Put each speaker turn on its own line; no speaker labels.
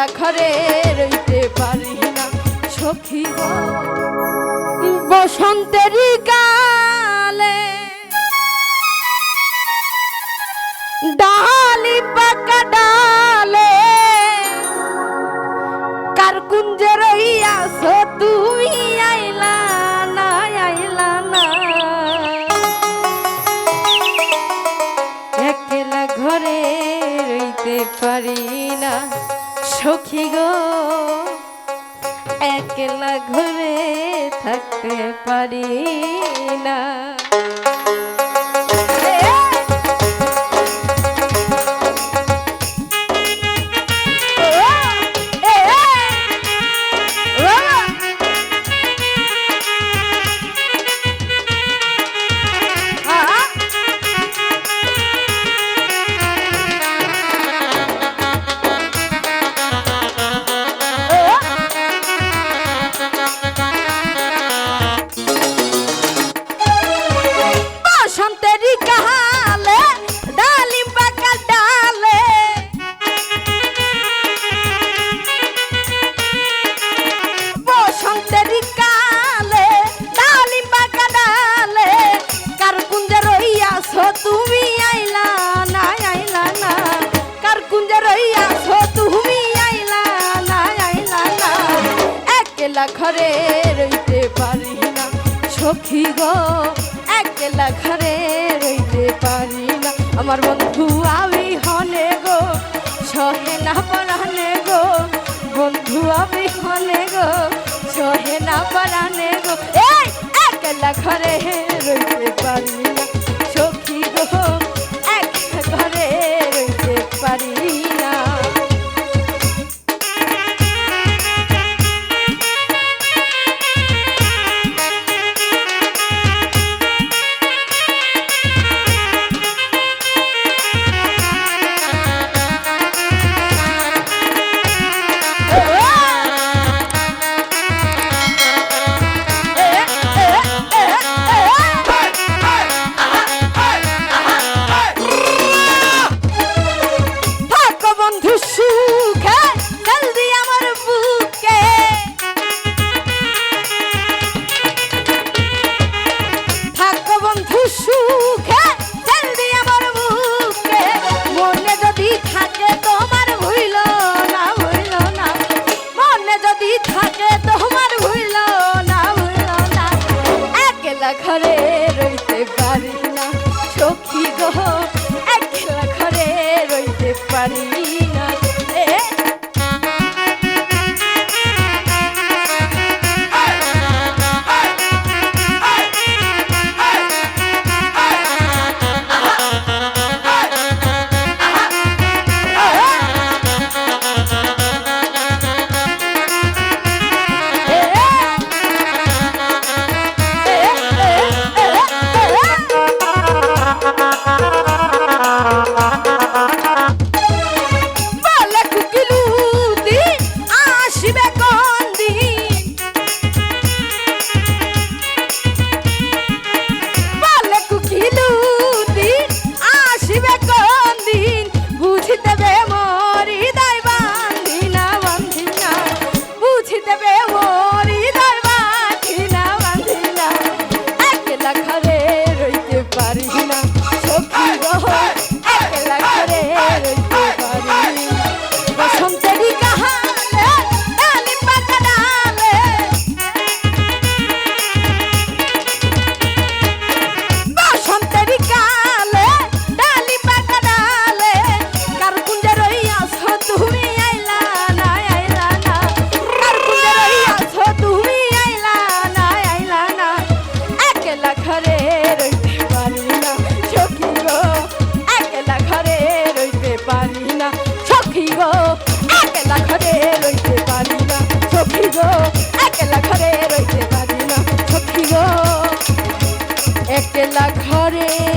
একলা ঘরে রইতে পারি না সখী বসন্তের কালে একলা ঘরে থাকতে পারি না। কুঞ্জে রইয়াছ, তুমি আইলা না আইলা না একলা ঘরে রইতে পারি না, সখী গো, একলা ঘরে রইতে পারি না। আমার বন্ধু আমি হনে গো, সহে না পরানে গো। বন্ধু আমি হনে গো, সহে না পরানে গো। এই একলা ঘরে রইতে পারি everybody. একলা ঘরে